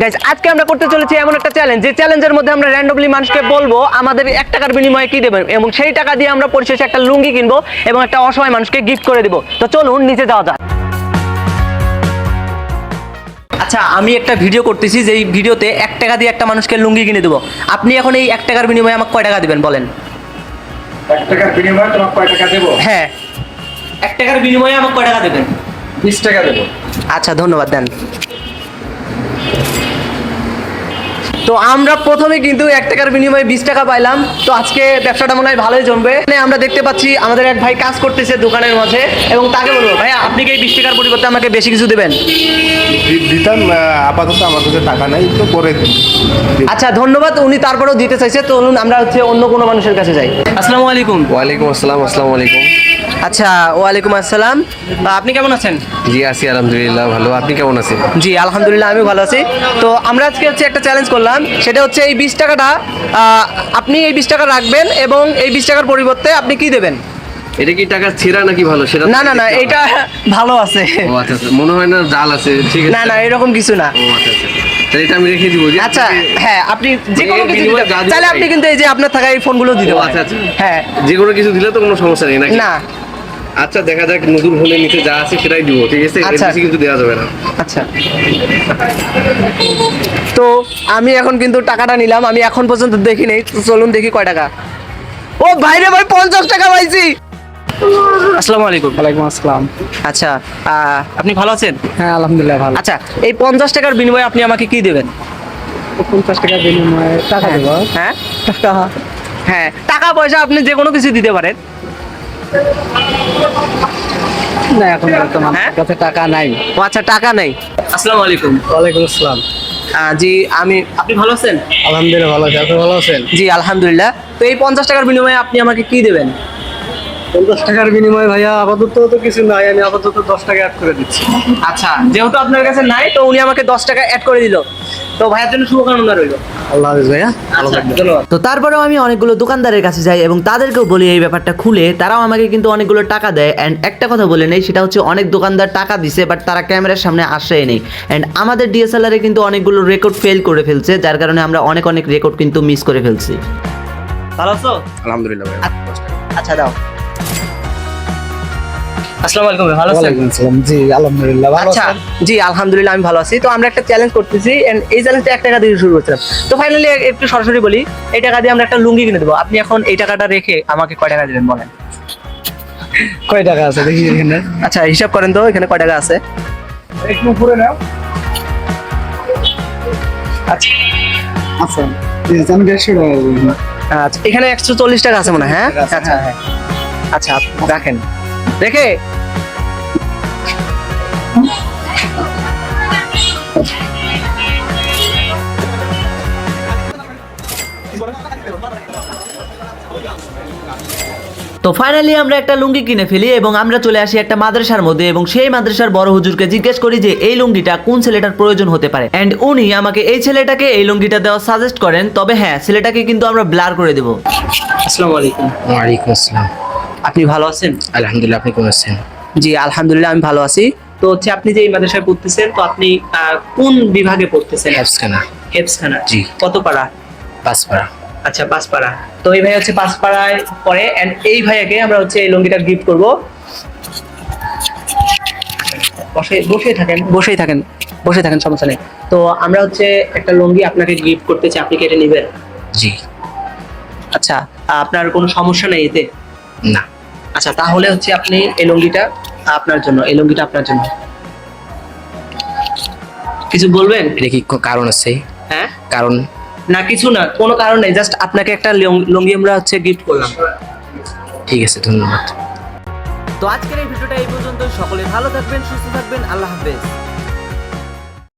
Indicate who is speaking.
Speaker 1: Guys আজকে আমরা করতে চলেছি এমন একটা চ্যালেঞ্জ যে চ্যালেঞ্জের মধ্যে আমরা র্যান্ডমলি মানুষকে বলব আমাদের এক টাকার বিনিময়ে কি দেবেন? এবং সেই টাকা দিয়ে আমরা পরিশেষে একটা লুঙ্গি কিনবো এবং একটা অসহায় মানুষকে গিফট করে দিব। তো চলুন নিচে যাওয়া যাক। আচ্ছা আমি একটা ভিডিও করতেছি যেই ভিডিওতে এক টাকা দিয়ে একটা মানুষকে লুঙ্গি কিনে দেবো। আপনি এখন এই এক টাকার বিনিময়ে আমাকে কয় টাকা দিবেন বলেন?
Speaker 2: এক টাকার বিনিময়ে তোমার কয় টাকা দেবো?
Speaker 1: হ্যাঁ। এক টাকার বিনিময়ে আমাকে কয় টাকা দেবেন?
Speaker 2: বিশ টাকা দেবো।
Speaker 1: আচ্ছা ধন্যবাদ দেন। তো আমরা প্রথমে কিন্তু এক টাকার বিনিময়ে বিশ টাকা পাইলাম। তো আজকে ব্যবসাটা মনে হয় ভালোই জমবে। মানে আমরা দেখতে পাচ্ছি আমাদের এক ভাই কাজ করতেছে দোকানের মাঝে এবং তাকে বলব ভাইয়া আপনি কি এই বিশ টাকার পরিবর্তে আমাকে বেশি কিছু দেবেন?
Speaker 3: দিতাম আপাতত আমার কাছে টাকা নাই তো পরে।
Speaker 1: আচ্ছা ধন্যবাদ উনি তারপরেও দিতে চাইছে। তো চলুন আমরা হচ্ছে অন্য কোনো মানুষের কাছে যাই। আসসালামু আলাইকুম।
Speaker 4: ওয়ালাইকুম আসসালাম আসসালামু আলাইকুম।
Speaker 1: আচ্ছা ওয়ালাইকুম আসসালাম। আপনি কেমন আছেন?
Speaker 4: জি আছি আলহামদুলিল্লাহ ভালো। আপনি কেমন আছেন?
Speaker 1: জি আলহামদুলিল্লাহ আমি ভালো আছি। তো আমরা আজকে হচ্ছে একটা চ্যালেঞ্জ করলাম। সেটা হচ্ছে এই বিশ টাকাটা আপনি এই বিশ টাকা রাখবেন এবং এই বিশ টাকার পরিবর্তে আপনি কি দেবেন?
Speaker 4: এটা কি টাকা ছেঁড়া নাকি ভালো? সেটা
Speaker 1: না না না এটা ভালো আছে।
Speaker 4: ও আচ্ছা আচ্ছা। মনে হয় না জাল আছে ঠিক আছে।
Speaker 1: না না এরকম কিছু না।
Speaker 4: ও আচ্ছা আচ্ছা। তাহলে এটা আমি রেখে দিব
Speaker 1: আচ্ছা হ্যাঁ আপনি যে কোনো কিছু কিন্তু এই যে আপনার থাকা এই ফোনগুলো দিতে
Speaker 4: আচ্ছা আচ্ছা।
Speaker 1: হ্যাঁ।
Speaker 4: যে কোনো কিছু দিলে তো কোনো সমস্যা নেই
Speaker 1: না।
Speaker 4: আচ্ছা দেখা যাক নতুন হলে নিচে যা আছে সেটাই দিব ঠিক আছে? এর
Speaker 1: আচ্ছা।
Speaker 4: বেশি কিন্তু দেওয়া যাবে না।
Speaker 1: আচ্ছা। তো আমি এখন কিন্তু টাকাটা নিলাম আমি এখন পর্যন্ত দেখি নেই তো চলুন দেখি কয় টাকা। ও ভাইরে ভাই পঞ্চাশ টাকা পাইছি! আসসালামু আলাইকুম।
Speaker 5: ওয়ালাইকুম আসসালাম।
Speaker 1: আচ্ছা আপনি ভালো আছেন?
Speaker 5: হ্যাঁ আলহামদুলিল্লাহ ভালো।
Speaker 1: আচ্ছা এই পঞ্চাশ টাকার বিনিময়ে আপনি আমাকে কি দেবেন?
Speaker 5: পঞ্চাশ টাকা বিনিময়ে টাকা দেবো।
Speaker 1: হ্যাঁ?
Speaker 5: টাকা।
Speaker 1: হ্যাঁ টাকা পয়সা আপনি যে কোনো কিছু দিতে পারেন।
Speaker 5: না এখন বর্তমান
Speaker 1: হ্যাঁ?
Speaker 5: কাছে টাকা নাই।
Speaker 1: ও আচ্ছা টাকা নেই। আসসালামু আলাইকুম।
Speaker 5: ওয়ালাইকুম আসসালাম।
Speaker 1: জি আমি আপনি ভালো আছেন?
Speaker 5: আলহামদুলিল্লাহ ভালো আছি। আপনি ভালো আছেন?
Speaker 1: জি আলহামদুলিল্লাহ। তো এই পঞ্চাশ টাকার বিনিময়ে আপনি আমাকে কি দেবেন?
Speaker 5: পঞ্চাশ টাকার বিনিময়ে ভাইয়া আপাতত তো কিছু নাই। আমি আপাতত দশ টাকা অ্যাড করে দিচ্ছি।
Speaker 1: আচ্ছা যেহেতু আপনার কাছে নাই তো উনি আমাকে দশ টাকা অ্যাড করে দিল। তো ভাইয়ের জন্য শুভকামনা রইল।
Speaker 5: আল্লাহ হাফিজ ভাইয়া। ভালো
Speaker 1: আচ্ছা,
Speaker 5: থাকবেন।
Speaker 1: ধন্যবাদ।
Speaker 6: তো তারপরেও আমি অনেকগুলো দোকানদারের কাছে যাই এবং তাদেরকেও বলি এই ব্যাপারটা খুলে। তারাও আমাকে কিন্তু অনেকগুলো টাকা দেয়। অ্যান্ড একটা কথা বলে নেই সেটা হচ্ছে অনেক দোকানদার টাকা দিছে বাট তারা ক্যামেরার সামনে আসেই নেই। অ্যান্ড আমাদের ডিএসএলআর এ কিন্তু অনেকগুলো রেকর্ড ফেল করে ফেলছে যার কারণে আমরা অনেক অনেক রেকর্ড কিন্তু মিস করে ফেলছি।
Speaker 1: ভালো আছো?
Speaker 4: আলহামদুলিল্লাহ ভাই
Speaker 1: আচ্ছা দাও। আসসালামু আলাইকুম ভালো আছেন?
Speaker 5: জি আলহামদুলিল্লাহ ভালো
Speaker 1: আচ্ছা জি আলহামদুলিল্লাহ আমি ভালো আছি। তো আমরা একটা চ্যালেঞ্জ করতেছি এই চ্যালেঞ্জটা টাকা দিয়ে শুরু করছিলাম। তো ফাইনালি একটু সরাসরি বলি এই টাকা দিয়ে আমরা একটা লুঙ্গি কিনে দেবো। আপনি এখন এই টাকাটা রেখে আমাকে কয় টাকা দিবেন বলেন?
Speaker 5: কয় টাকা আছে? দেখি এখানে।
Speaker 1: আচ্ছা হিসাব করেন তো এখানে কয় টাকা আছে?
Speaker 5: একটু উপরে নাও। আচ্ছা। আচ্ছা আমি দেড়শো টাকা
Speaker 1: আচ্ছা এখানে একশো চল্লিশ টাকা আছে মনে হয় হ্যাঁ? আচ্ছা হ্যাঁ। আচ্ছা আপনি রাখেন। রেখে
Speaker 6: তো ফাইনালি আমরা একটা লুঙ্গি কিনে ফেলি এবং আমরা চলে আসি একটা মাদ্রাসার মধ্যে এবং সেই মাদ্রাসার বড় হুজুরকে জিজ্ঞেস করি যে এই লুঙ্গিটা কোন ছেলেটার প্রয়োজন হতে পারে? এন্ড উনি আমাকে এই ছেলেটাকে এই লুঙ্গিটা দেওয়া সাজেস্ট করেন তবে হ্যাঁ ছেলেটাকে কিন্তু আমরা ব্লার করে দেবো।
Speaker 1: আসসালামু আলাইকুম।
Speaker 4: ওয়ালাইকুম আসসালাম।
Speaker 1: আপনি ভালো আছেন?
Speaker 4: আলহামদুলিল্লাহ আপনি কেমন আছেন?
Speaker 1: জি আলহামদুলিল্লাহ আমি ভালো আছি। তো হচ্ছে আপনি যে এই মাদ্রাসায় পড়তেছেন তো আপনি কোন বিভাগে পড়তেছেন?
Speaker 4: হ্যাপসখানা
Speaker 1: হেপসখানা
Speaker 4: জি।
Speaker 1: কত পাড়া
Speaker 4: পাঁচপাড়া।
Speaker 1: আচ্ছা পাঁচপাড়া। তো এই ভাই হচ্ছে পাঁচপাড়ায় পড়ে এন্ড এই ভাইয়াকে আমরা হচ্ছে এই লুঙ্গিটা গিফট করব। বসে বসে থাকেন। বসেই থাকেন। বসে থাকেন সমস্যা নেই। তো আমরা হচ্ছে একটা লুঙ্গি আপনাকে গিফট করতে চাই আপনি কেটে নেবেন।
Speaker 4: জি।
Speaker 1: আচ্ছা আপনার কোনো সমস্যা নেই এতে?
Speaker 4: না।
Speaker 1: আচ্ছা তাহলে হচ্ছে আপনি এই লুঙ্গিটা আপনার জন্য এই লুঙ্গিটা আপনার জন্য। কিছু বলবেন?
Speaker 4: এটা কি কারণ আছে?
Speaker 1: হ্যাঁ?
Speaker 4: কারণ?
Speaker 1: না কিছু না কোনো কারণ নেই জাস্ট আপনাকে একটা লুঙ্গি আমরা হচ্ছে গিফট করলাম।
Speaker 4: ঠিক আছে ধন্যবাদ।
Speaker 6: তো আজকের এই ভিডিওটা এই পর্যন্ত সকলে ভালো থাকবেন সুস্থ থাকবেন আল্লাহ হাফেজ।